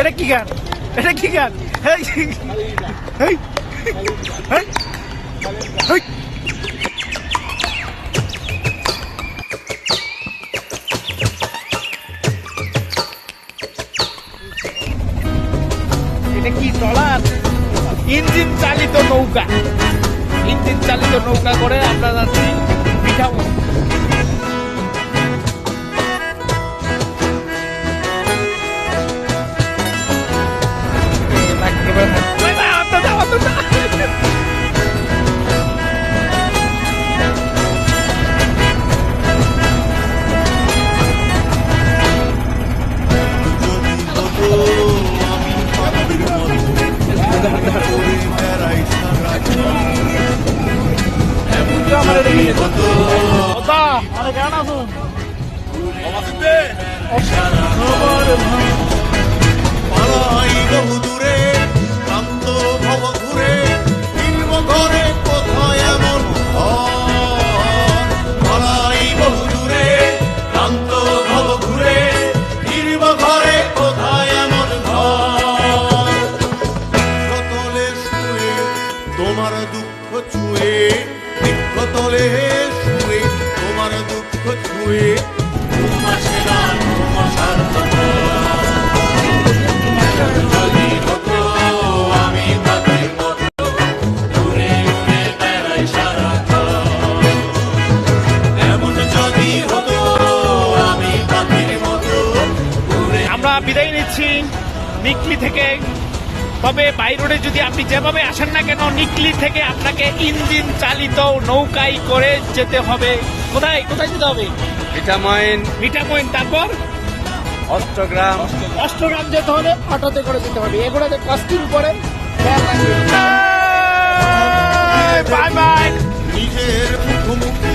এটা কি গান? এটা কি গান? এটা কি ট্রলার? ইঞ্জিন চালিত নৌকা। ইঞ্জিন চালিত নৌকা করে আমরা যাচ্ছি পিঠামো পালাই বহু দূরে ক্লান্ত ভব ঘুরে ফিরব ঘরে কোথায় এমন পালাই বহু দূরে ক্লান্ত ভব ঘুরে ফিরব ঘরে কোথায় এমন ঘর বৃক্ষতলে শুয়ে তোমার দুঃখ ছুঁয়ে বৃক্ষতলে শুয়ে বিদায় নিচ্ছি। নিকলি থেকে তবে বাই রোডে যদি আপনি যেভাবে আসেন না কেন নিকলি থেকে আপনাকে ইঞ্জিন চালিত নৌকায় করে যেতে হবে। কোথায়? কোথায় যেতে হবে? ভিটামাইন মিঠামইন তারপর? অষ্টগ্রাম। অষ্টগ্রাম যেতে হলে অটোতে করে যেতে হবে। এগুলোতে কস্টিং করে বাই বাই। নিজের মুখোমুখি